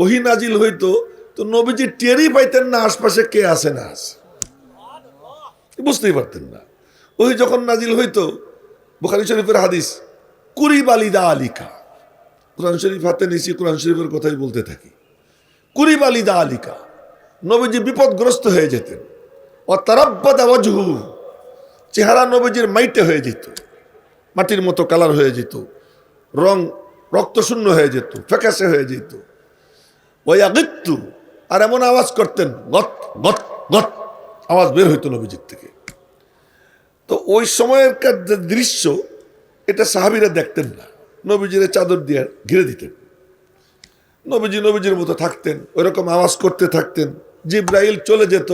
ওহি নাজিল হইতো, তো নবীজি টেরই পাইতেন না আশপাশে কে আছে না আছে। বুঝতেই পারতেন না। ওই যখন নাজিল হইতো, বুখারি শরীফের হাদিস কুরিব আলিদা আলিকা। কোরআন শরীফ হাতে নিছি কোরআন শরীফের কথাই বলতে থাকি। কুরিব আলিদা আলিকা। নবীজি বিপদগ্রস্ত হয়ে যেতেন। ও তারাব্বাদা ওয়াজহু। চেহারা নবীজির মাইটে হয়ে যেত। মাটির মতো কালার হয়ে যেত। রং রক্তশূন্য হয়ে যেত। ফ্যাকাশে হয়ে যেত। ওই আগিত্তু আর এমন আওয়াজ করতেন, গত গত গত। আওয়াজ বের হইতো নবীজির থেকে। তো ওই সময়েরকার যে দৃশ্য, এটা সাহাবিরা দেখতেন না। নবীজির চাদর দিয়ে ঘিরে দিতেন। নবীজি নবীজির মতো থাকতেন, ওইরকম আওয়াজ করতে থাকতেন। জিব্রাইল চলে যেত,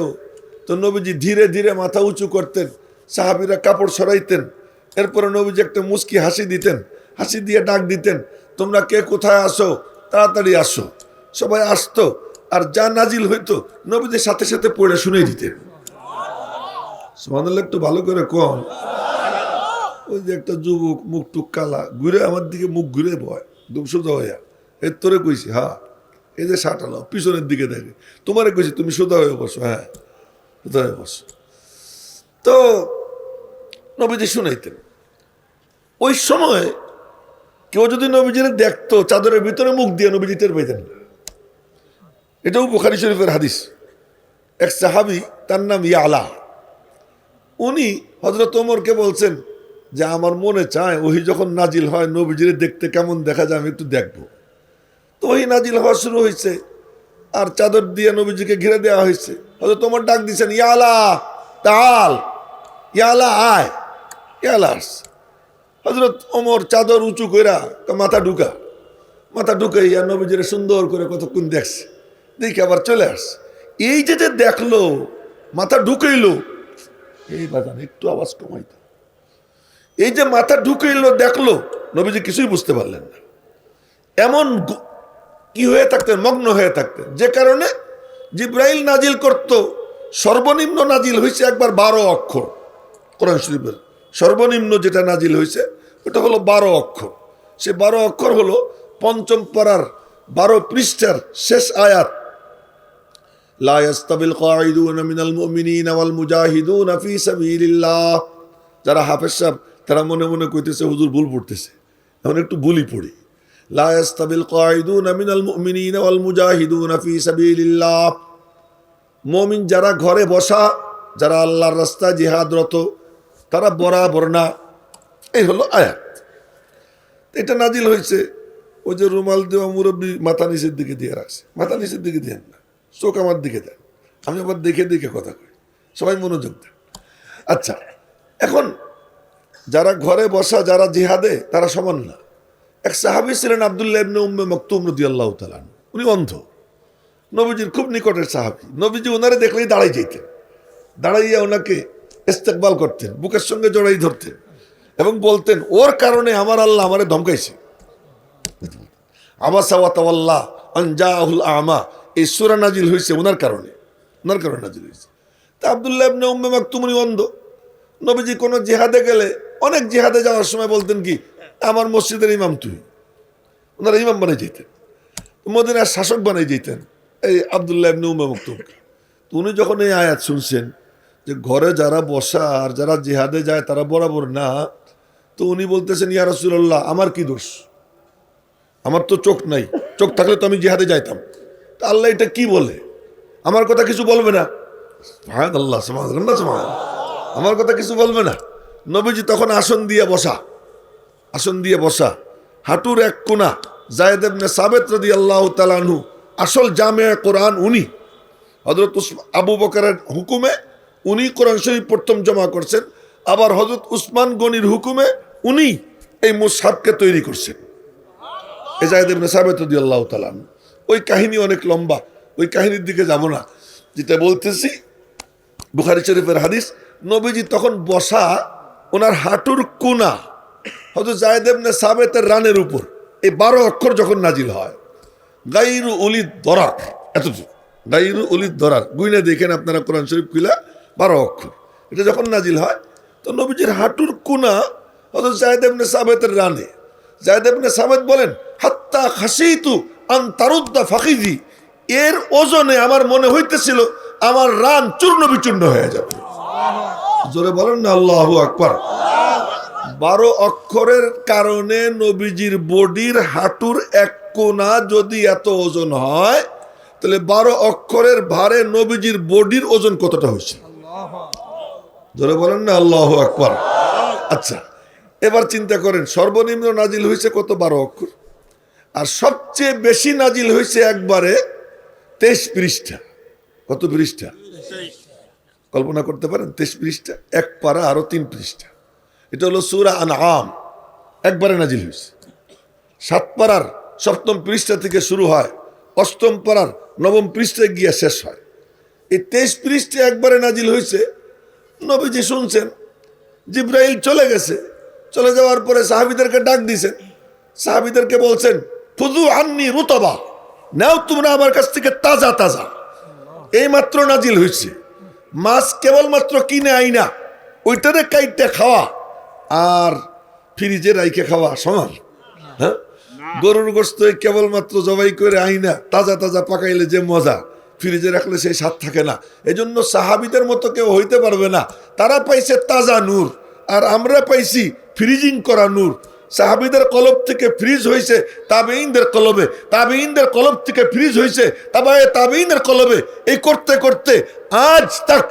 তো নবীজি ধীরে ধীরে মাথা উঁচু করতেন, সাহাবিরা কাপড় সরাইতেন। এরপরে নবীজি একটা মুস্কি হাসি দিতেন, হাসি দিয়ে ডাক দিতেন, তোমরা কে কোথায় আসো তাড়াতাড়ি আসো। সবাই আসতো, আর যা নাজিল হইতো, নবীদের সাথে সাথে পড়ে শুনে দিতেন। সুবহানাল্লাহ, একটু ভালো করে কম ওই যে একটা যুবক মুখ টুক কালা, ঘুরে আমার দিকে মুখ ঘুরে দুম সোজা হইয়া এর তোরে কইছি হ্যাঁ এই যে সাটালো পিছনের দিকে দেখে, তোমারে কইছি তুমি সোজা হয়ে বসো হ্যাঁ সোজা হয়ে বসো। তো নবীজি শুনাইতেন। ওই সময় কেউ যদি নবীজিরে দেখতো, চাদরের ভিতরে মুখ দিয়ে নবীজি টের পাইতেন না। এটাও বুখারি শরীফের হাদিস। এক সাহাবি তার নাম ইয়ালা। উনি হজরত ওমরকে বলছেন যে, আমার মনে চায় ওহি যখন নাজিল হয়, নবীজিরে দেখতে কেমন দেখা যায়, আমি একটু দেখব। তো ওহি নাজিল হওয়া শুরু হয়েছে আর চাদর দিয়ে নবীজিকে ঘিরে দেওয়া হয়েছে হয়তো তোমার ডাক দিচ্ছেন ইয়ালা, তাল, ইয়ালা আয়, ইয়ালা আসছে হজরত ওমর চাদর উঁচু কইরা মাথা ঢুকা। মাথা ঢুকাই আর নবীজিরে সুন্দর করে কতক্ষণ দেখছে। দেখে আবার চলে আসছে। এই যে যে দেখল, মাথা ঢুকাইলো, এই বাগান একটু আওয়াজ কমাইতো। এই যে মাথা ঢুকাইলো, দেখল, নবীজি কিছুই বুঝতে পারলেন না। এমন কি হয়ে থাকতেন, মগ্ন হয়ে থাকতেন। যে কারণে জিব্রাইল নাজিল করত, সর্বনিম্ন নাজিল হয়েছে একবার বারো অক্ষর। কোরআন শরীফের সর্বনিম্ন যেটা নাজিল হয়েছে ওটা হলো বারো অক্ষর। সে বারো অক্ষর হলো পঞ্চম পাড়ার বারো পৃষ্ঠার শেষ আয়াত। لا يستوي القاعدون من المؤمنين والمجاهدون في سبيل الله যারা হাফেজ সাহেব তারা মনে মনে কইতেছে হুজুর ভুল পড়তেছে এখন একটু ভুলই পড়ি لا يستوي القاعدون من المؤمنين والمجاهدون في سبيل الله মুমিন যারা ঘরে বসা যারা আল্লাহর রাস্তায় জিহাদরত তারা বরাবর না এই হলো আয়াত এটা নাজিল হয়েছে ওই যে রুমাল দেওয়া মুরব্বী মাথা নিচের দিকে দিয়ে রাখছে মাথা নিচের দিকে দেন না চোখ আমার দিকে দেয়। আমি আবার দেখে দেখে কথা কই। সবাই মনোযোগ দেন। আচ্ছা এখন যারা ঘরে বসা, যারা জিহাদে, তারা সমান না। এক সাহাবি ছিলেন আবদুল্লাহ ইবনে উম্মে মকতুম রদি আল্লাহ তালান উনি অন্ধ। নবীজির খুব নিকটের সাহাবি। নবীজি ওনারে দেখলেই দাঁড়াই যেতেন দাঁড়াইয়া ওনাকে ইস্তেকবাল করতেন, বুকের সঙ্গে জড়াই ধরতেন এবং বলতেন, ওর কারণে আমার আল্লাহ আমারে ধমকাইছে। আবাসাওয়াতাল্লাহ আনজাহুল আমা। এই সুরা নাজিল হয়েছে ওনার কারণে ওনার কারণে নাজিল হয়েছে। তা আবদুল্লাহ ইবনে উম্মে মাকতুমনি অন্ধ। নবীজি কোনো জেহাদে গেলে, অনেক জেহাদে যাওয়ার সময় বলতেন কি, আমার মসজিদের ইমাম তুই। ওনারা ইমাম বানাই যেতেন মদিনার শাসক বানাই যেতেন এই আবদুল্লাহ ইবনে উম্মে মাকতুমকে উনি যখন এই আয়াত শুনছেন, যে ঘরে যারা বসা আর যারা জেহাদে যায়, তারা বরাবর না, তো উনি বলতেছেন, ইয়া রাসূলুল্লাহ, আমার কি দোষ? আমার তো চোখ নাই, চোখ থাকলে তো আমি জেহাদে যাইতাম। তা আল্লাহ এটা কি বলে? আমার কথা কিছু বলবে না। হ্যাঁ আল্লাহ আমার কথা কিছু বলবে না। নবীজি তখন আসন দিয়ে বসা। আসন দিয়ে বসা। হাঁটুর এক কোনা জায়দ ইবনে সাবেত রদি আল্লাহ তালানহু আসল জামে কোরআন উনি। হজরত আবু বকরের হুকুমে উনি কোরআন শরীফ প্রথম জমা করছেন। আবার হজরত উসমান গনির হুকুমে উনি এই মুসাবকে তৈরি করছেন। এজায়দ ইবনে সাবেত রাদিয়াল্লাহু আল্লাহ আনহু। ওই কাহিনী অনেক লম্বা, ওই কাহিনীর দিকে যাব না। যেটা বলতেছি, বুখারি শরীফের হাদিস, নবীজি তখন বসা ওনার হাঁটুর কোনা হয়তো জায়দ ইবনে সাবেতের রানের উপর। এই বারো অক্ষর যখন নাজিল হয় গাইরু উলিদ দরার, এতটুকু গাইরু উলিদ দরার, গুইনে দেখেন আপনারা কোরআন শরীফ খুলে, বারো অক্ষর। এটা যখন নাজিল হয়, তো নবীজির হাঁটুর কোনা হয়তো জায়দ ইবনে সাবেতের রানে। জায়দ ইবনে সাবেত বলেন, হাত্তা খাসিতু আন্তারুদ্দা ফাকিজি এর ওজনে আমার মনে হইতেছিল আমার রান চূর্ণ বিচূর্ণ হয়ে যাবে। জোরে বলেন না আল্লাহ আকবার। বারো অক্ষরের কারণে নবীজির বডির হাঁটুর এক কোনা যদি এত ওজন হয় তাহলে বারো অক্ষরের ভারে নবীজির বডির ওজন কতটা হয়েছে? ধরে বলেন না আল্লাহ আকবার। আচ্ছা এবার চিন্তা করেন সর্বনিম্ন নাজিল হয়েছে কত বারো অক্ষর? আর সবচেয়ে বেশি নাজিল হয়েছে একবারে তেইশ পৃষ্ঠা। কত পৃষ্ঠা? কল্পনা করতে পারেন, তেইশ পৃষ্ঠা, এক পারা আরও তিন পৃষ্ঠা। এটা হলো সুরা আন আম একবারে নাজিল হয়েছে। সাত পাড়ার সপ্তম পৃষ্ঠা থেকে শুরু হয়, অষ্টম পাড়ার নবম পৃষ্ঠায় গিয়া শেষ হয়। এই তেইশ পৃষ্ঠে একবারে নাজিল হয়েছে, নবীজি শুনছেন, জিব্রাইল চলে গেছে, চলে যাওয়ার পরে সাহাবিদেরকে ডাক দিয়েছেন, সাহাবিদেরকে বলছেন ফুদু আন্নি রুতবা, নাও তোমরা আমার কাছ থেকে তাজা তাজা। এই মাত্র নাজিল হয়েছে। মাছ কেবলমাত্র কিনে আইনা ওইটারে কাইটে খাওয়া আর ফ্রিজে রাইখে খাওয়া, সমান। হ্যাঁ? গরুর গোস্ত কেবলমাত্র জবাই করে আইনা তাজা তাজা পাকাইলে যে মজা, ফ্রিজে রাখলে সেই স্বাদ থাকে না। এজন্য সাহাবিদের মতো কেউ হইতে পারবে না। তারা পাইছে তাজা নূর, আর আমরা পাইছি ফ্রিজিং করা নূর। সাহাবিদের কলব থেকে ফ্রিজ হয়েছে তাবেইনদের কলবে তাবেইনদের কলব থেকে ফ্রিজ হয়েছে তাবায়ে তাবেইনের কলবে। এই করতে করতে আজ তাক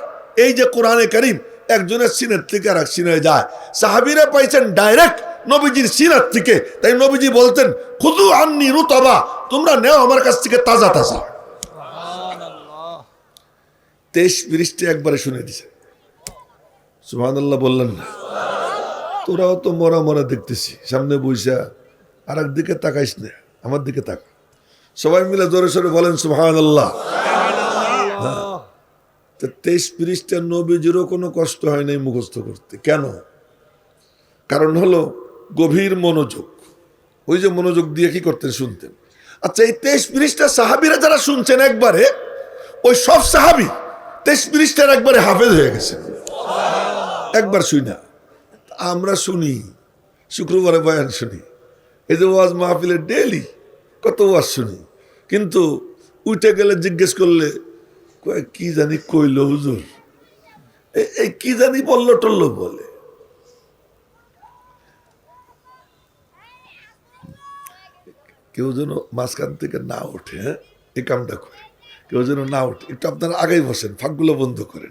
এই যে কোরআনে করিম একজনের সিনের থেকে আর এক সিনে যায়। সাহাবিরা পাইছেন ডাইরেক্ট নবীজির সিনার থেকে। তাই নবীজি বলতেন, খুদু আন্নি রুতবা, তোমরা নেও আমার কাছ থেকে তাজা তাজা। তেইশ বৃষ্টি একবারে শুনে দিছে। সুবহানাল্লাহ বললেন না। তোরাও তো মরা মরা দেখতেছি। সামনে বইসা আর একদিকে তাকাইস না, আমার দিকে তাকা। সবাই মিলে জোরে সরে বলেন সুহান আল্লাহ তেইশ পৃষ্ঠা নবীজিরও কোনো কষ্ট হয় নাই মুখস্থ করতে। কেন? কারণ হলো গভীর মনোযোগ। ওই যে মনোযোগ দিয়ে কি করতেন, শুনতেন। আচ্ছা এই তেইশ পৃষ্ঠা সাহাবিরা যারা শুনছেন একবারে, ওই সব সাহাবি তেইশ পৃষ্ঠার একবারে হাফেজ হয়ে গেছে একবার শুই না। আমরা শুনি, শুক্রবারে বয়ান শুনি। এই যে ওয়াজ মাহফিলে ডেলি কত ওয়াজ শুনি। কিন্তু উঠে গেলে জিজ্ঞেস করলে কি জানি কইল হুজুর? এই কি জানি বলল টল্লো বলে। কেউ যেন মাঝখান থেকে না ওঠে হ্যাঁ? এই কামটা করে। কেউ যেন না ওঠে। একটু আপনারা আগেই বসেন, ফাঁকগুলো বন্ধ করেন।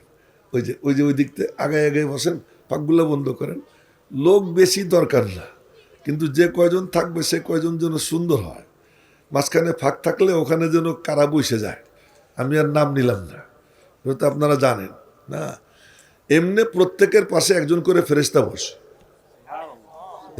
ওই যে ওই যে ওই দিকতে আগে আগে বসেন, ফাঁকগুলো বন্ধ করেন। লোক বেশি দরকার না। কিন্তু যে কয়জন থাকবে, সে কয়জন যেন সুন্দর হয়। মাঝখানে ফাঁক থাকলে ওখানে যেন কারা বসে যায়। আমি আর নাম নিলাম না। ওটা তো আপনারা জানেন, না? এমনি প্রত্যেকের পাশে একজন করে ফেরেস্তা বসে।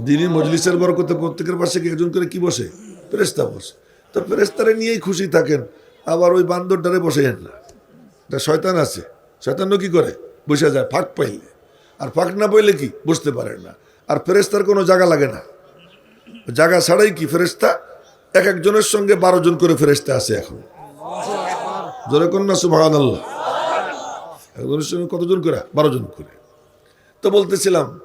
দিনই মজলিসের বরকতে প্রত্যেকের পাশে একজন করে কি বসে? ফেরেস্তা বসে। তো ফেরেস্তারে নিয়েই খুশি থাকেন, আবার ওই বান্দরটারে বসেন না। শয়তান আছে। শয়তানও কি করে? বসে যায়, ফাঁক পাইলে। আর ফাঁক না পাইলে কি? বুঝতে পারেন না। আর ফেরেস্তার কোনো জায়গা লাগে না। জায়গা ছাড়াই কি ফেরেস্তা এক একজনের সঙ্গে বারো জন করে ফেরেস্তা আছে এখন। জোরে কন্যা সুবাহান আল্লাহ একজনের সঙ্গে কতজন করে? বারো জন করে। তো বলতেছিলাম,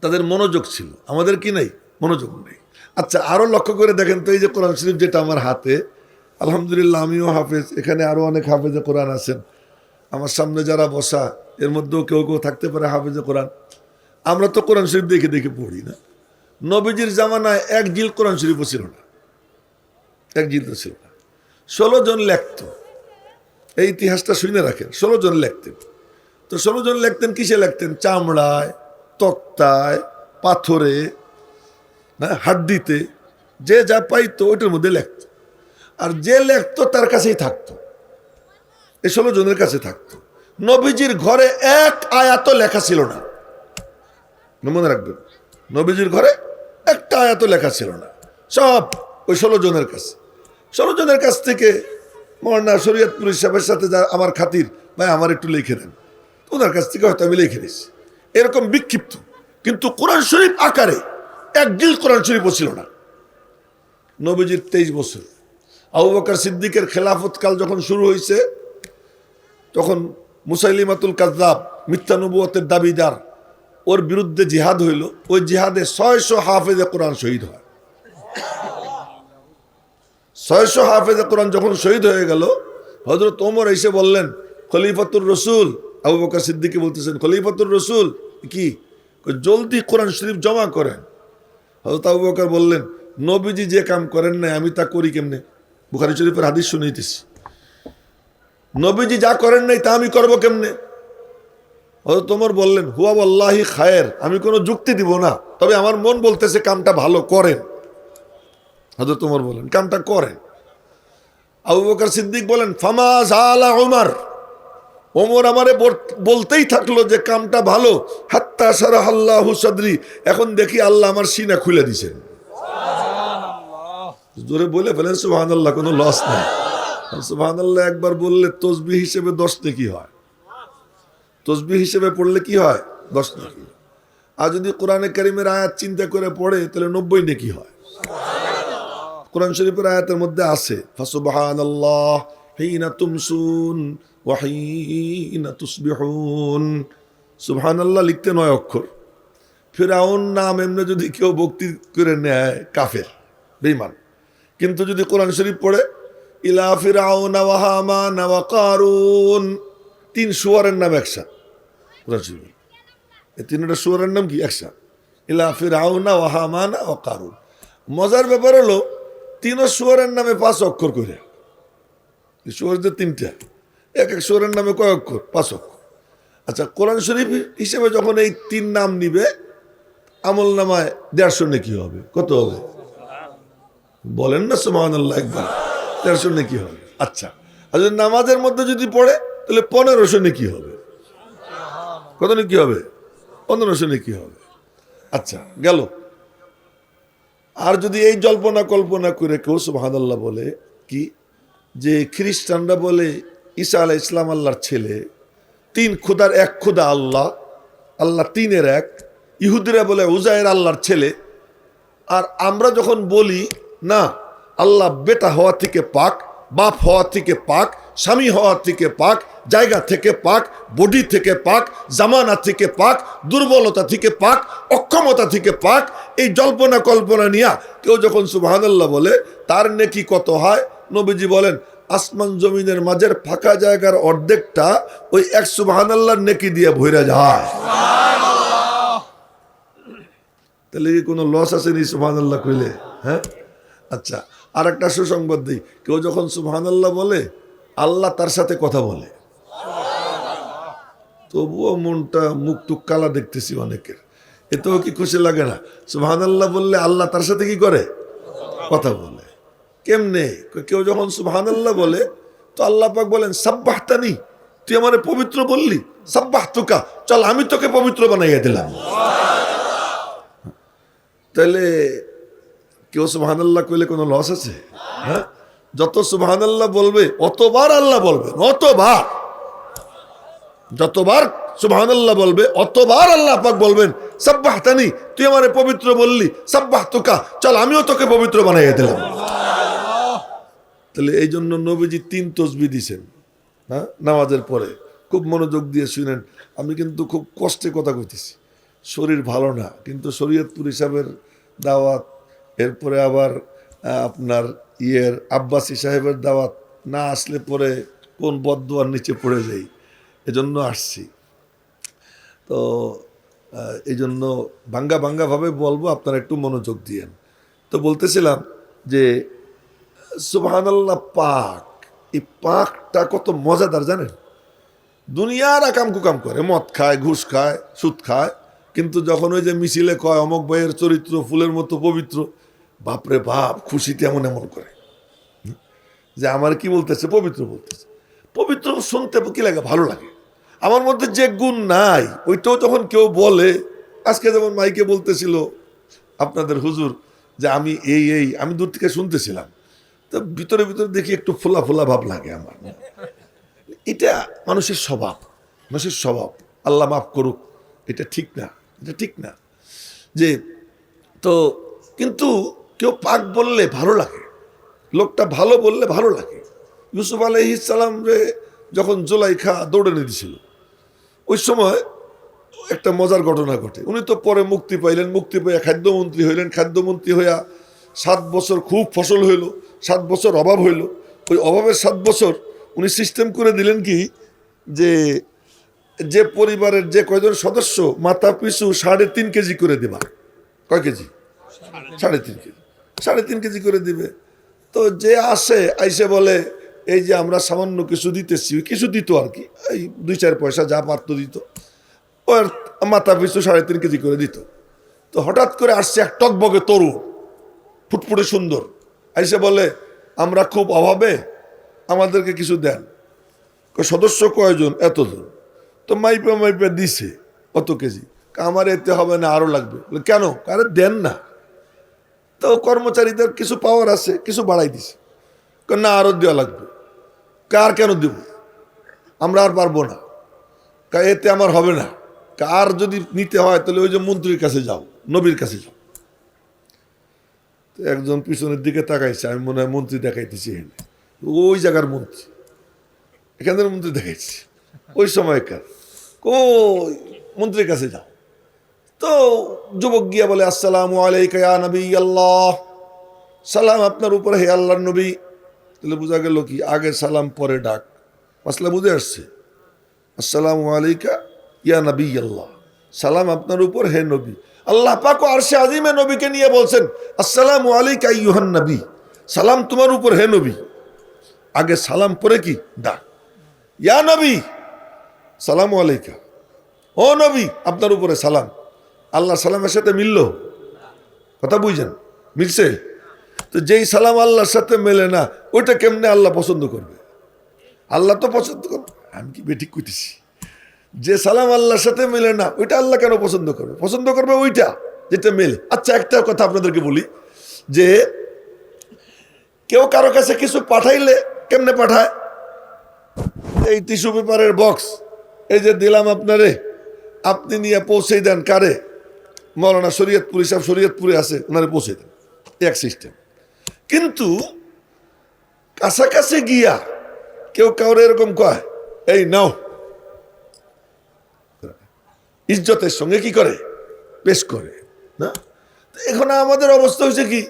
তাদের মনোযোগ ছিল। আমাদের কি নাই? মনোযোগ নেই। আচ্ছা আরও লক্ষ্য করে দেখেন তো, এই যে কোরআন শরীফ যেটা আমার হাতে, আলহামদুলিল্লাহ আমিও হাফেজ। এখানে আরও অনেক হাফেজে কোরআন আছেন। আমার সামনে যারা বসা, এর মধ্যেও কেউ কেউ থাকতে পারে হাফেজে কোরআন। আমরা তো কোরআন শরীফ দেখে দেখে পড়ি না। নবীজির জামানায় এক জিল কোরআন শরীফও ছিল না। এক জিল তো ছিল না। ষোলো জন লেখত। এই ইতিহাসটা শুনে রাখেন, ষোলো জন লেখতেন। তো ষোলো জন লেখতেন, কিসে লেখতেন? চামড়ায়, তক্তায়, পাথরে হাড্ডিতে, যে যা পাইতো ওইটার মধ্যে লেখত। আর যে লেখতো তার কাছেই থাকতো। এই ষোলো জনের কাছে থাকতো। নবীজির ঘরে এক আয়াত লেখা ছিল না। মনে রাখবেন, নবীজির ঘরে একটা আয়াত লেখা ছিল না। সব ওই ষোলো জনের কাছে। ষোলো জনের কাছ থেকে মরনা শরীয়তপুর সাহেবের সাথে যা আমার খাতির, ভাই আমার একটু লিখে দেন। ওনার কাছ থেকে হয়তো আমি লিখে দিয়েছি। এরকম বিক্ষিপ্ত। কিন্তু কোরআন শরীফ আকারে এক গিল কোরআন শরীফও ছিল না। নবীজির তেইশ বছর। আবু সিদ্দিকের খেলাফতকাল যখন শুরু হয়েছে তখন মুসাইলিমাতুল কাজদাব মিথ্যানবুয়ের দাবিদার, ওর বিরুদ্ধে জিহাদ হইল। ওই জিহাদে ছয়শো হাফেজে কোরআন শহীদ হয়। ছয়শো হাফেজে কোরআন যখন শহীদ হয়ে গেল হজরত ওমর এসে বললেন, খলিফাতুর রসুল, আবু বকর সিদ্দিকে বলতেছেন, খলিফাতুর রসুল, কি? জলদি কোরআন শরীফ জমা করেন। হজরত আবু বকর বললেন, নবীজি যে কাম করেন না আমি তা করি কেমনে? বুখারি শরীফের হাদিস শুনিতেছি। নবীজি যা করেন নাই তা আমি করব কেমনে? হয়তো তোমার বললেন হুয়া আল্লাহি খায়ের আমি কোনো যুক্তি দিব না। তবে আমার মন বলতেছে কামটা ভালো করেন। হয়তো তোমার বলেন কামটা করেন। আবু বকর সিদ্দিক বলেন ফামাজ আলা ওমর। ওমর আমারে বল- বলতেই থাকল যে কামটা ভালো। হাত্তা সারা আল্লাহ সদরি। এখন দেখি আল্লাহ আমার সিনা খুলে দিছেন। জোরে বলে ফেলেন সুবাহান আল্লাহ কোনো লস নাই। সুবাহান একবার বললে তসবি হিসেবে দশ নেকি হয়? তসবি হিসেবে পড়লে কি হয়? দশ নেকি আর যদি কোরআনে কারিমের আয়াত চিন্তা করে পড়ে, তাহলে নব্বই নেকি হয়? কোরআন শরীফের আয়াতের মধ্যে আছে ফাসুবহান আল্লাহ হিনা তুমসুন ওয়াহিনা তুসবিহুন। সুবহান আল্লাহ লিখতে নয় অক্ষর। ফেরাউন নাম এমনি যদি কেউ ভক্তি করে নেয়, কাফের বেইমান কিন্তু যদি কোরআন শরীফ পড়ে ইলা ফিরাউন ওয়া হামান ওয়া কারুন। তিন সুয়ারের নাম কোরআন শরীফে এই তিনটা সুয়ারের নাম কি? একসাথ ইলা ফিরাউন ওয়া হামান ওয়া কারুন। মজার ব্যাপার হলো তিন সুয়ারের নামে পাঁচ অক্ষর করে সুয়ার যে তিনটা, এক এক সুয়ারের নামে কয় অক্ষর? পাঁচ অক্ষর। আচ্ছা কোরআন শরীফ হিসেবে যখন এই তিন নাম নিবে, আমল নামায় দেড়শো নাকি হবে। কত হবে? বলেন না সুমান আল্লাহ একবার। দেড়শো নাকি হবে? আচ্ছা। আর যদি নামাজের মধ্যে যদি পড়ে তাহলে পনেরোশো নাকি হবে? কত নাকি হবে? পনেরোশো নাকি হবে? আচ্ছা গেল। আর যদি এই জল্পনা কল্পনা করে কেউ আল্লাহ বলে কি যে খ্রিস্টানরা বলে ঈসা আলাহ ইসলাম আল্লাহর ছেলে তিন খুদার এক খুদা আল্লাহ আল্লাহ তিনের এক ইহুদিরা বলে উজায়ের আল্লাহর ছেলে আর আমরা যখন বলি না আল্লাহ বেটা হওয়া থেকে পাক, বাপ হওয়া থেকে পাক, স্বামী হওয়া থেকে পাক, জায়গা থেকে পাক, বডি থেকে পাক, জামানা থেকে পাক, দুর্বলতা থেকে পাক, অক্ষমতা থেকে পাক, এই জল্পনা কল্পনা নিয়া কেউ যখন সুবহানাল্লাহ বলে, তার নেকি কত হয়? নবীজি বলেন, আসমান জমিনের মাঝের ফাঁকা জায়গার অর্ধেকটা ওই এক সুবহানাল্লাহর নেকি দিয়ে ভইরা যায়। তাহলে কোনো লস আছে নি সুবহান কইলে? হ্যাঁ? আচ্ছা। আর একটা সুসংবাদ দিই। কেউ যখন সুবহান আল্লাহ বলে, আল্লাহ তার সাথে কথা বলে। তবুও মনটা মুখ টুক কালা দেখতেছি অনেকের। এতেও কি খুশি লাগে না? সুবহান আল্লাহ বললে আল্লাহ তার সাথে কি করে? কথা বলে। কেমনে? কেউ যখন সুবহান আল্লাহ বলে, তো আল্লাহ পাক বলেন, সাব্বাহতানি, তুই আমারে পবিত্র বললি? সাব্বাহ তুকা চল আমি তোকে পবিত্র বানাইয়া দিলাম। তাহলে কেউ সুবহানাল্লাহ কইলে কোনো লস আছে? হ্যাঁ? যত সুবহানাল্লাহ বলবে, অতবার আল্লাহ বলবে, অতবার। যতবার সুবহানাল্লাহ বলবে, অতবার আল্লাহ পাক বলবেন সাব্বাহ তানি তুই আমারে পবিত্র বললি সাব্বাহ তোকা চল আমিও তোকে পবিত্র বানাইয়া দিলাম। তাহলে এই জন্য নবীজি তিন তসবি দিছেন হ্যাঁ? নামাজের পরে। খুব মনোযোগ দিয়ে শুনেন, আমি কিন্তু খুব কষ্টে কথা কইতেছি। শরীর ভালো না, কিন্তু শরীয়তপুর হিসাবের দাওয়াত এরপরে আবার আপনার ইয়ের আব্বাসী সাহেবের দাওয়াত না আসলে পরে কোন বদুয়ার নিচে পড়ে যাই, এজন্য আসছি। তো এই জন্য ভাঙ্গা ভাঙ্গাভাবে বলব, আপনারা একটু মনোযোগ দিয়েন। তো বলতেছিলাম যে, সুবহানাল্লাহ পাক, এই পাকটা কত মজাদার জানেন? দুনিয়ার আকাম কুকাম করে, মদ খায়, ঘুষ খায়, সুদ খায়, কিন্তু যখন ওই যে মিছিলে কয়, অমক ভাইয়ের চরিত্র, ফুলের মতো পবিত্র বাপরে বাপ, খুশিতে এমন এমন করে। যে আমার কি বলতেছে? পবিত্র বলতেছে। পবিত্র শুনতে কি লাগে? ভালো লাগে। আমার মধ্যে যে গুণ নাই, ওইটাও যখন কেউ বলে, আজকে যেমন মাইকে বলতেছিল আপনাদের হুজুর যে আমি এই এই, আমি দূর থেকে শুনতেছিলাম। তো ভিতরে ভিতরে দেখি একটু ফোলা ফোলা ভাব লাগে আমার। এটা মানুষের স্বভাব মানুষের স্বভাব। আল্লাহ মাফ করুক, এটা ঠিক না, এটা ঠিক না। যে, তো, কিন্তু কেউ পাক বললে ভালো লাগে। লোকটা ভালো বললে ভালো লাগে। ইউসুফ আলহিসাল্লাম রে যখন জোলাইখা দৌড়ে নিয়ে ওই সময় একটা মজার ঘটনা ঘটে। উনি তো পরে মুক্তি পাইলেন, মুক্তি পাইয়া খাদ্যমন্ত্রী হইলেন। খাদ্যমন্ত্রী হইয়া সাত বছর খুব ফসল হইল, সাত বছর অভাব হইল। ওই অভাবের সাত বছর উনি সিস্টেম করে দিলেন কি যে যে পরিবারের যে কয়জন সদস্য, মাথা পিছু সাড়ে তিন কেজি করে দেবা। কয় কেজি? সাড়ে তিন কেজি। সাড়ে তিন কেজি করে দিবে। তো যে আসে, আইসে বলে, এই যে আমরা সামান্য কিছু দিতেছি। কিছু দিত আর কি। এই দুই চার পয়সা যা পারত দিত। ওর মাথা পিছু সাড়ে তিন কেজি করে দিত। তো হঠাৎ করে আসছে এক টকবগে তরুণ, ফুটফুটে সুন্দর। আইসে বলে, আমরা খুব অভাবে আমাদেরকে কিছু দেন। সদস্য কয়জন? এতজন। তো মাইপে মাইপে দিছে। অত কেজি? আমার এতে হবে না আরও লাগবে। কেন? আরে দেন না। তো কর্মচারীদের কিছু পাওয়ার আছে কিছু বাড়াই দিছে। না আরও দেওয়া লাগবে? কার কেন দেব? আমরা আর পারব না। কয়, এতে আমার হবে না। আর যদি নিতে হয় তাহলে ওই যে মন্ত্রীর কাছে যাও নবীর কাছে যাও। একজন পিছনের দিকে তাকাইছে আমি মনে হয় মন্ত্রী দেখাইতেছি এখানে। ওই জায়গার মন্ত্রী। এখানের মন্ত্রী দেখাইছি। ওই সময়কার। কই? মন্ত্রীর কাছে যাও। তো যুবক গিয়া বলে, আসসালামু আলাইকা নবী আল্লাহ সালাম আপনার উপরে, হে আল্লাহর নবী। তাহলে বোঝা গেল কি, আগে সালাম, পরে ডাক। মাসলা বুঝে আসছে। আসসালামু আলাইকা ইয়া নবী আল্লাহ সালাম আপনার উপর, হে নবী। আল্লাহ পাক ও আরশে আজিমে নবীকে নিয়ে বলছেন, আসসালামু আলাইকা ইউহান নবী। সালাম তোমার উপর, হে নবী। আগে সালাম, পরে কি? ডাক। ইয়া নবী, সালামু আলাইকা। ও নবী, আপনার উপরে সালাম। আল্লাহ সালামের সাথে মিলল? কথা বুঝছেন? মিলছে? তো যেই সালাম আল্লাহর সাথে মেলে না, ওইটা কেমনে আল্লাহ পছন্দ করবে? আল্লাহ তো পছন্দ করবে আমি কি বেঠিক কইতেছি? যে সালাম আল্লাহর সাথে মেলে না, ওইটা আল্লাহ কেন পছন্দ করবে? পছন্দ করবে ওইটা, যেটা মেলে। আচ্ছা একটা কথা আপনাদেরকে বলি, যে কেউ কারও কাছে কিছু পাঠাইলে কেমনে পাঠায়? এই টিস্যু পেপারের বক্স, এই যে দিলাম আপনারে, আপনি নিয়ে পৌঁছে দেন কারে? মৌলানা শরীয়তপুর হিসাব শরীয়তপুরে আছে, ওনারে পৌঁছে দেন। এক সিস্টেম কিন্তু কাছাকাছি গিয়া কেউ কাউরে এরকম কয়, এই নাও। ইজ্জতের সঙ্গে কি করে? পেশ করে, না? এখন আমাদের অবস্থা হয়েছে কি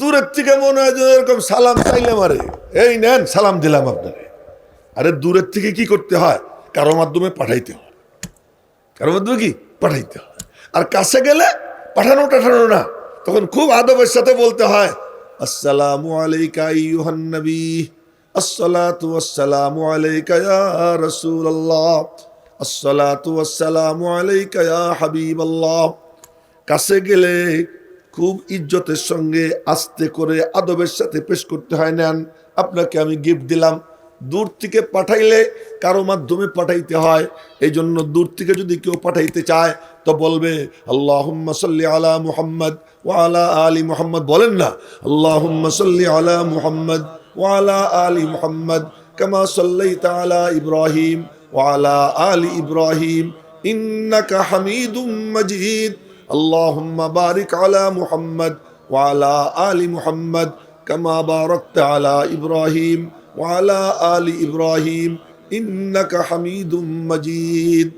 দূরের থেকে মনে হয় যে এরকম সালাম চাইলে মারে। এই নেন, সালাম দিলাম আপনারে আরে দূরের থেকে কি করতে হয়? কারও মাধ্যমে পাঠাইতে হয়। কারও মাধ্যমে কি? পাঠাইতে হয়। আর কাছে গেলে পাঠানো টাঠানো না। তখন খুব আদবের সাথে বলতে হয়, আসসালামু আলাইকা কাছে গেলে খুব ইজ্জতের সঙ্গে আস্তে করে আদবের সাথে পেশ করতে হয়, নেন, আপনাকে আমি গিফট দিলাম। দূর থেকে পাঠাইলে কারও মাধ্যমে পাঠাইতে হয়। এই জন্য দূর থেকে যদি কেউ পাঠাইতে চায়, তো বলবে আল্লাহ সাল্লি আলা মুহাম্মদ ওয়ালা আলী মুহাম্মদ। বলেন না আল্লাহ সাল্লি আলা মুহাম্মদ ওয়ালা আলী মুহাম্মদ। কামা সাল্লাই তালা ইব্রাহিম ওয়ালা আলী ইব্রাহিম। ইন্নাকা হামিদুম মজিদ। আল্লাহম্মা বারিক আলা মুহাম্মদ ওয়ালা আলী মুহাম্মদ। কামা বারকত আলা ইব্রাহিম। ওয়ালা আলী ইব্রাহিম, ইন্নাকা হামিদুম মজিদ।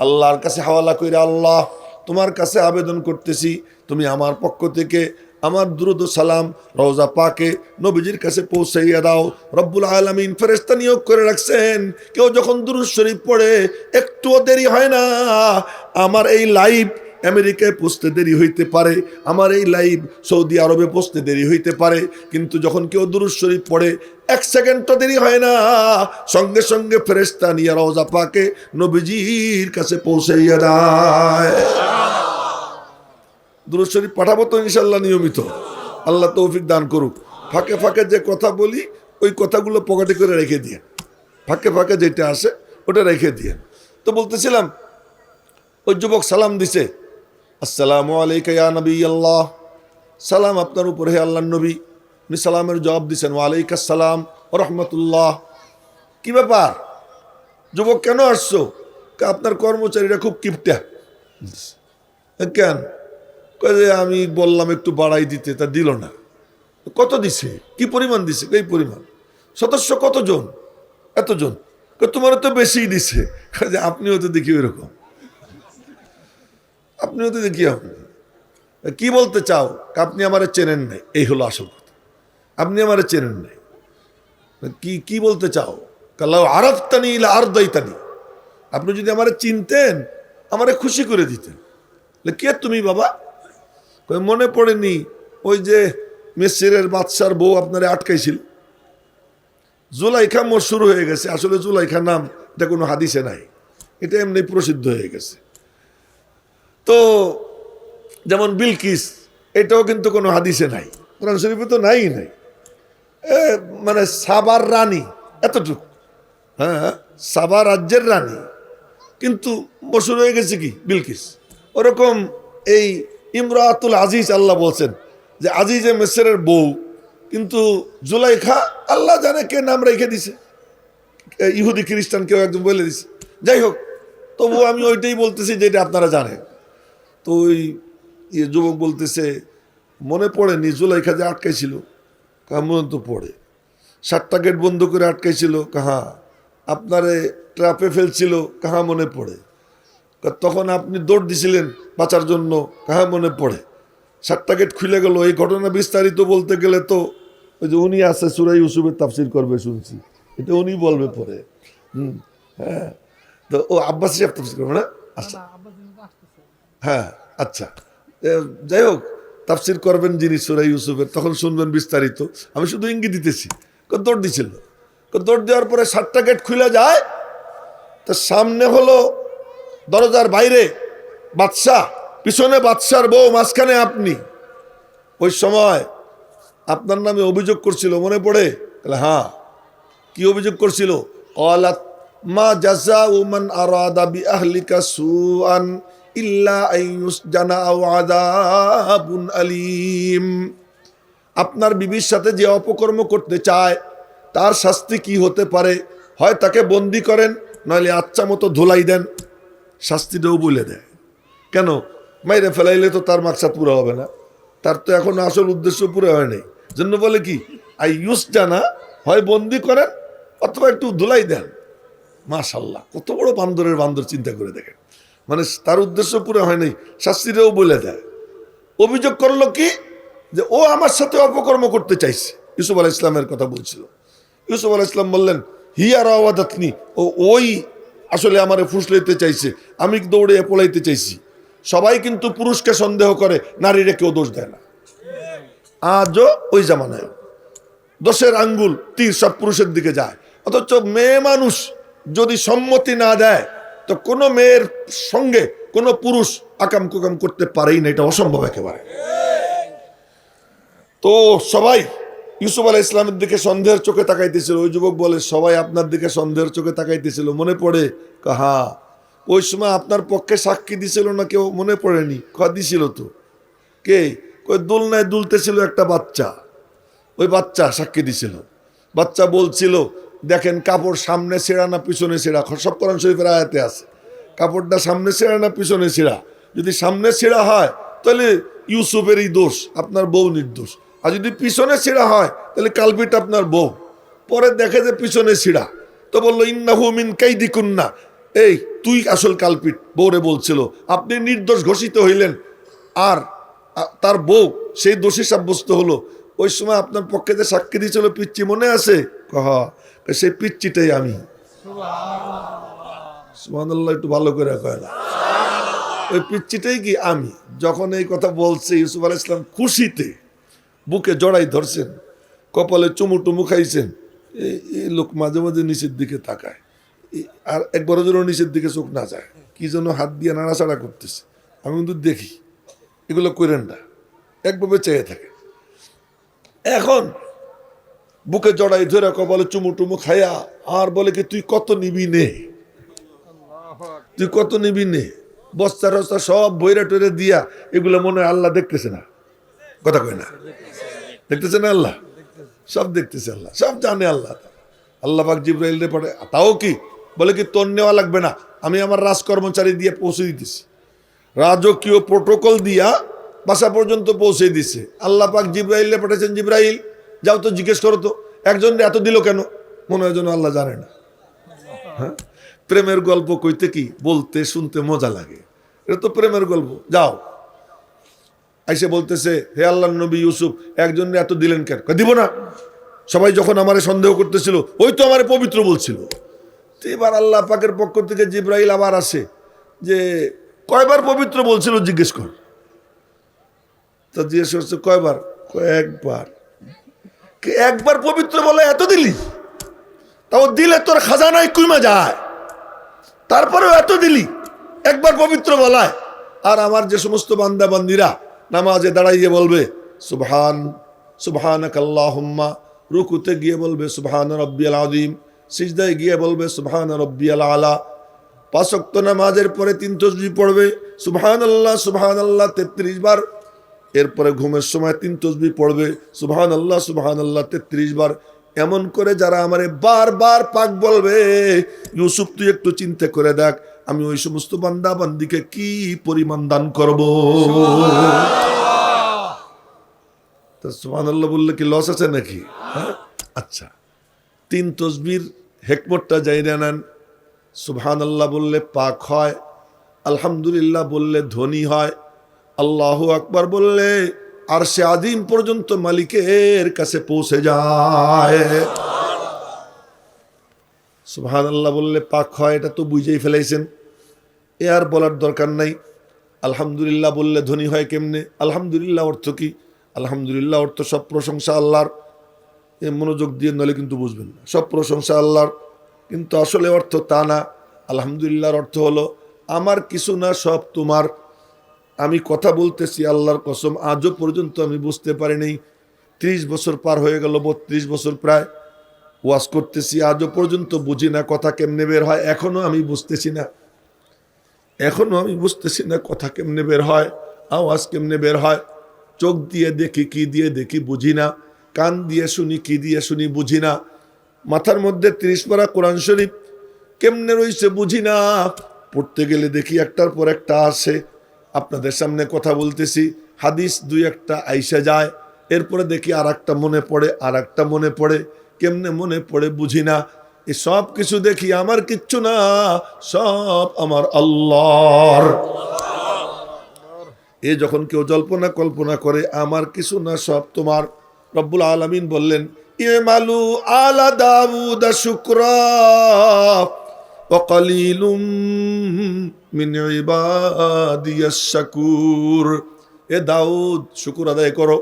আল্লাহর কাছে হাওয়ালা কইরা, আল্লাহ, তোমার কাছে আবেদন করতেছি, তুমি আমার পক্ষ থেকে আমার দ্রুত সালাম, রওজা পাকে নবীজির কাছে পৌঁছাইয়া দাও। রব্বুল আলমিন ফেরেস্তা নিয়োগ করে রাখছেন। কেউ যখন দুরুদ শরীফ পড়ে, একটুও দেরি হয় না। আমার এই লাইফ আমেরিকায় পৌঁছতে দেরি হইতে পারে, আমার এই লাইভ সৌদি আরবে পৌঁছতে দেরি হইতে পারে, কিন্তু যখন কেউ দুরুদ শরীফ পড়ে, এক সেকেন্ড তো দেরি হয় না। সঙ্গে সঙ্গে ফেরেস্তা নিয়ে রওজা পাকে নবীজির কাছে পৌঁছাইয়া দেয়। দুরুদ শরীফ পাঠাবো তো ইনশাল্লাহ নিয়মিত। আল্লাহ তৌফিক দান করুক। ফাঁকে ফাঁকে যে কথা বলি, ওই কথাগুলো পকেটে করে রেখে দিয়ে। ফাঁকে ফাঁকে যেটা আসে, ওটা রেখে দিয়ে। তো বলতেছিলাম, ওই যুবক সালাম দিছে। আসসালামু আলাইকা নবী আল্লাহ সালাম আপনার উপর হে আল্লাহ নবী। উনি সালামের জবাব দিচ্ছেন ওয়ালাইকা সালাম রহমতুল্লাহ। কি ব্যাপার? যুবক কেন আসছো? আপনার কর্মচারীরা খুব কিপটা কেন? যে আমি বললাম একটু বাড়াই দিতে তা দিল না। কত দিছে? কি পরিমাণ দিছে? এই পরিমাণ। সদস্য কতজন? এতজন। কয়, তোমারও তো বেশিই দিছে। আপনিও তো দেখি ওইরকম। আপনিও তো দেখি আপনি। কি বলতে চাও? আপনি আমার চেনেন নাই। এই হলো আসল কথা। আপনি আমারে চেনেন নাই। কি কি বলতে চাও? কাল্লাহ আরফতানি ইলা আর দইতানি আপনি যদি আমারে চিনতেন, আমারে খুশি করে দিতেন। কে তুমি বাবা? মনে পড়েনি ওই যে মেসিরের বাদশার বউ আপনারে আটকাইছিল? জুলাইখা মোর শুরু হয়ে গেছে। আসলে জুলাইখা নাম, এটা কোনো হাদিসে নাই। এটা এমনি প্রসিদ্ধ হয়ে গেছে। তো, যেমন বিলকিস, এটাও কিন্তু কোনো হাদিসে নাই। কোরআন শরীফে তো নাই। নাই মানে সাবার রানী, এতটুকু। হ্যাঁ সাবা রাজ্যের রানী। কিন্তু মশুর হয়ে গেছে কি? বিলকিস। ওরকম এই ইমরাতুল আজিজ আল্লাহ বলছেন যে আজিজে মেসরের বউ, কিন্তু জুলাইখা আল্লাহ জানে কে নাম রেখে দিছে। ইহুদি খ্রিস্টান কেউ একজন বলে দিছে। যাই হোক তবু আমি ওইটাই বলতেছি যেটা আপনারা জানেন। তো ওই ইয়ে যুবক বলতেছে, মনে পড়েনি জুলাইখা যে আটকাইছিল। কেমন তো পড়ে। সাতটা গেট বন্ধ করে আটকাইছিল, কাহা, আপনারে ট্রাপে ফেলছিল, কাহা, মনে পড়ে। তখন আপনি দৌড় দিছিলেন বাঁচার জন্য, কাহা, মনে পড়ে। সাতটা গেট খুলে গেল, এই ঘটনা বিস্তারিত বলতে গেলে তো ওই যে উনি আছে, সুরাই ইউসুফের তাফসির করবে শুনছি। এটা উনি বলবে পরে। হুম হ্যাঁ। তো ও আব্বাস সাহেব তাফসির করবে না? আচ্ছা। হ্যাঁ আচ্ছা। যাই হোক, তাফসির করবেন যিনি সুরাই ইউসুফের, তখন শুনবেন বিস্তারিত। আমি শুধু ইঙ্গিত দিতেছি। দৌড় দিছিল? দৌড় দেওয়ার পরে সাতটা গেট খুলে যায় তার সামনে হলো দরজার বাইরে বাদশাহ, পিছনে বাদশার বউ, মাঝখানে আপনি। ওই সময় আপনার নামে অভিযোগ করছিল, মনে পড়ে? তাহলে হ্যাঁ। কি অভিযোগ করছিল? অলাত মা জাজা উমান আর আদাবি আহলিকা সুয়ান আলীম। আপনার বিবির সাথে যে অপকর্ম করতে চায়, তার শাস্তি কি হতে পারে? হয় তাকে বন্দি করেন, নইলে আচ্ছা মতো ধুলাই দেন। শাস্তিটাও বলে দেয়। কেন? মাইরে ফেলাইলে তো তার মাকসাদ পুরো হবে না। তার তো এখন আসল উদ্দেশ্য পুরো হয় নাই। জন্য বলে কি? আই ইউস জানা হয় বন্দি করেন, অথবা একটু ধুলাই দেন। মাশাল্লাহ, কত বড় বান্দরের বান্দর চিন্তা করে দেখেন। মানে তার উদ্দেশ্য পুরো হয় নাই শাস্তিটাও বলে দেয়। অভিযোগ করল কি? যে ও আমার সাথে অপকর্ম করতে চাইছে। ইউসুফ আলাহ ইসলামের কথা বলছিল। ইউসুফ আলাহ ইসলাম বললেন হিয়ার আওয়াদাতনি ও ওই আসলে আমারে ফুসলাইতে চাইছে, আমি দৌড়ে পলাইতে চাইছি। সবাই কিন্তু পুরুষকে সন্দেহ করে, নারীরা কেউ দোষ দেয় না। আজও ওই জামানায়। দোষের আঙ্গুল, তীর সব পুরুষের দিকে যায়। অথচ মেয়ে মানুষ যদি সম্মতি না দেয় তো কোনো মেয়ের সঙ্গে কোনো পুরুষ আকাম কুকাম করতে পারেই না, এটা অসম্ভব একেবারে। তো সবাই ইউসুফ আলাহ ইসলামের দিকে সন্দেহের চোখে তাকাইতেছিল, ওই যুবক বলে, সবাই আপনার দিকে সন্দেহের চোখে তাকাইতেছিল, মনে পড়ে? কাহা? ওই সময় আপনার পক্ষে সাক্ষী দিছিল না কেউ? মনে পড়েনি? ক দিছিল তো? কে? ওই দোলনায় দুলতেছিল একটা বাচ্চা। ওই বাচ্চা সাক্ষী দিছিল। বাচ্চা বলছিল দেখেন কাপড় সামনে ছেঁড়া না পিছনে ছেঁড়া? সব কোরআন শরীফের আয়াতে আছে। কাপড়টা সামনে ছেঁড়া না পিছনে ছেঁড়া? যদি সামনে ছেঁড়া হয়, তাহলে ইউসুফেরই দোষ, আপনার বউ নির্দোষ আর যদি পিছনে ছেঁড়া হয়, তাহলে কালপিট আপনার বউ। পরে দেখে যে পিছনে ছিঁড়া। তো বলল, ইন্নাহু মিন কাইদি কুন্না এই, তুই আসল কালপিট বউরে বলছিল। আপনি নির্দোষ ঘোষিত হইলেন। আর তার বউ, সেই দোষী সাব্যস্ত হলো। ওই সময় আপনার পক্ষে যে সাক্ষী দিয়েছিল পিচ্ছি মনে আছে? কহ সেই পিচ্ছিটাই আমি। সুবহানাল্লাহ, একটু ভালো করে কয় না। ওই পিচ্ছিটাই কি আমি? যখন এই কথা বলছে, ইউসুফ আলাহ ইসলাম খুশিতে বুকে জড়াই ধরছেন, কপালে চুমু টুমু খাইছেন এই লোক মাঝে মাঝে নিচের দিকে তাকায়। আর একবারও যেন নিচের দিকে চোখ না যায়। কি যেন হাত দিয়ে নাড়াচাড়া করতেছে। আমি কিন্তু দেখি, এগুলো করেন না, একভাবে চেয়ে থাকে। এখন বুকে জড়াই ধরে বলে চুমু টুমু খাইয়া, আর বলে কি, তুই কত নিবি নে? তুই কত নিবি নে? বস্তা রস্তা সব বইরা টইরা দিয়া, এগুলো মনে হয় আল্লাহ দেখতেছে না। কথা কয় না? দেখতেছে না আল্লাহ? সব দেখতেছে আল্লাহ, সব জানে আল্লাহ। আল্লাহ পাক জিব্রাইল রে পড়ে তাও কি? বলে কি, তোর নেওয়া লাগবে না, আমি আমার রাজ কর্মচারী দিয়ে পৌঁছে দিতেছি। রাজকীয় প্রোটোকল দিয়া বাসা পর্যন্ত পৌঁছে দিছে। আল্লাহ পাক জিব্রাইলে পাঠাচ্ছেন জিব্রাইল যাও তো জিজ্ঞেস করো তো একজন এত দিল কেন? মনে হয় যেন আল্লাহ জানে না। হ্যাঁ? প্রেমের গল্প কইতে কি? বলতে শুনতে মজা লাগে। এটা তো প্রেমের গল্প। যাও। আইসে বলতেছে হে আল্লাহ নবী ইউসুফ একজন এত দিলেন কেন? দিব না। সবাই যখন আমারে সন্দেহ করতেছিল ওই তো আমারে পবিত্র বলছিল। এবার আল্লাহ পাকের পক্ষ থেকে জিব্রাইল আবার আসে যে কয়বার পবিত্র বলছিল জিজ্ঞেস কর। তা জিজ্ঞেস করছে কয়বার? কয়, একবার পবিত্র বলে এত দিলি? তাও দিলে তোর খাজানায় কুইমা যায়। তারপরেও এত দিলি? একবার পবিত্র বলায়। আর আমার যে সমস্ত বান্দা বান্দিরা নামাজে দাঁড়াইয়ে বলবে, সুবহান সুবহান কাল্লাহুম্মা রুকুতে গিয়ে বলবে, সুবহান রব্বিয়াল আদিম সিজদায় গিয়ে বলবে, সুবহান রব্বিয়াল আলা। পাঁচক্ত নামাজের পরে তিন তসবি পড়বে সুবহান আল্লাহ সুবহান আল্লাহ তেত্রিশ বার এরপরে ঘুমের সময় তিন তসবি পড়বে। সুবহান আল্লাহ সুবহান আল্লাহ তেত্রিশ বার। এমন করে যারা আমারে বারবার পাক বলবে, ইউসুফ, তুই একটু চিন্তা করে দেখ, আমি ওই সমস্ত বান্দা বান্দিকে কি পরিমাণ দান করব? তো সুবহান আল্লাহ বললে কি লস আছে নাকি? হ্যাঁ? আচ্ছা। তিন তসবির হেকমতটা যাইরা নেন। সুবহান আল্লাহ বললে পাক হয়, আলহামদুলিল্লাহ বললে ধনী হয় আল্লাহ আকবার বললে আর সে আদিম পর্যন্ত মালিকের কাছে পৌঁছে যায়। সুবহান আল্লাহ বললে, পাক হয়, এটা তো বুঝেই ফেলাইছেন। এ আর বলার দরকার নাই। আলহামদুলিল্লাহ বললে ধনী হয় কেমনে? আলহামদুলিল্লাহ অর্থ কি? আলহামদুলিল্লাহ অর্থ সব প্রশংসা আল্লাহর। এ মনোযোগ দিয়ে নলে কিন্তু বুঝবেন না। সব প্রশংসা আল্লাহর। কিন্তু আসলে অর্থ তা না। আলহামদুলিল্লাহর অর্থ হলো, আমার কিছু না, সব তোমার। আমি কথা বলতেছি আল্লাহর কসম, আজও পর্যন্ত আমি বুঝতে পারিনি। ত্রিশ বছর পার হয়ে গেল, বত্রিশ বছর প্রায় ওয়াজ করতেছি, আজও পর্যন্ত বুঝি না কথা কেমনে বের হয়, এখনও আমি বুঝতেছি না। এখনও আমি বুঝতেছি না কথা কেমনে বের হয়, আওয়াজ কেমনে বের হয়। চোখ দিয়ে দেখি, কি দিয়ে দেখি বুঝি না। কান দিয়ে শুনি, কি দিয়ে শুনি বুঝি না। মাথার মধ্যে ত্রিশ পারা কোরআন শরীফ কেমনে রইছে বুঝি না। পড়তে গেলে দেখি একটার পর একটা আসে। আপনাদের সামনে কথা বলতেছি হাদিস দুই একটা আইসা যায় এরপরে দেখি আর একটা মনে পড়ে আর একটা মনে পড়ে কেমনে মনে পড়ে বুঝি না এই সব কিছু দেখি আমার কিচ্ছু না সব আমার আল্লাহর এ যখন কেউ জল্পনা কল্পনা করে আমার কিছু না সব তোমার রব্বুল আলমিন বললেন ইমালু আলা দাউদ শুক্রা وقليل মিন ইবাদিয়াস শাকুর। এ দাউদ, শুকুর আদায় করো।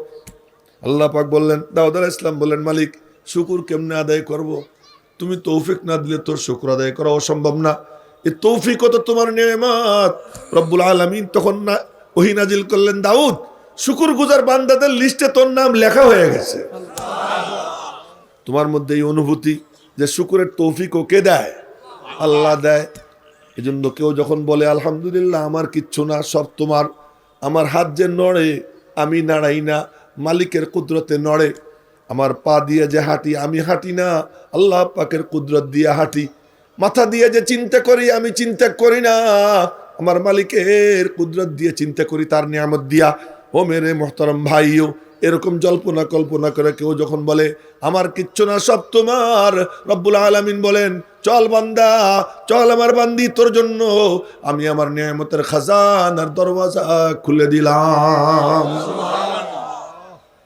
আল্লাহ পাক বললেন, দাউদ আলাহ ইসলাম বললেন, মালিক, শুকুর কেমনে আদায় করব। তুমি তৌফিক না দিলে তোর শুকুর আদায় করা অসম্ভব না। এ তৌফিকও তো তোমার নিয়মাত। রব্বুল আলমিন তখন না ওহিনাজিল করলেন, দাউদ, শুকুর গুজার বান্দাদের লিস্টে তোর নাম লেখা হয়ে গেছে। তোমার মধ্যে এই অনুভূতি যে শুকুরের তৌফিকও কে দেয়? আল্লাহ দেয়। এই জন্য কেউ যখন বলে, আলহামদুলিল্লাহ, আমার কিচ্ছু না, সব তোমার। আমার হাত যে নড়ে, আমি নাড়াই না। মালিকের কুদরতে নড়ে। আমার পা দিয়ে যে হাঁটি, আমি হাঁটি না। আল্লাহ পাকের কুদরত দিয়ে হাঁটি। মাথা দিয়ে যে চিন্তা করি, আমি চিন্তা করি না। আমার মালিকের কুদরত দিয়ে চিন্তা করি, তার নিয়ামত দিয়া। ও মেরে মোহতরম ভাইও এরকম জল্পনা কল্পনা করে কেউ যখন বলে, আমার কিচ্ছু না, সব তোমার। রব্বুল আলমিন বলেন, চল বান্দা, চল আমার বান্দি, তোর জন্য আমি আমার নিয়ামতের খাজানার দরওয়াজা খুলে দিলাম।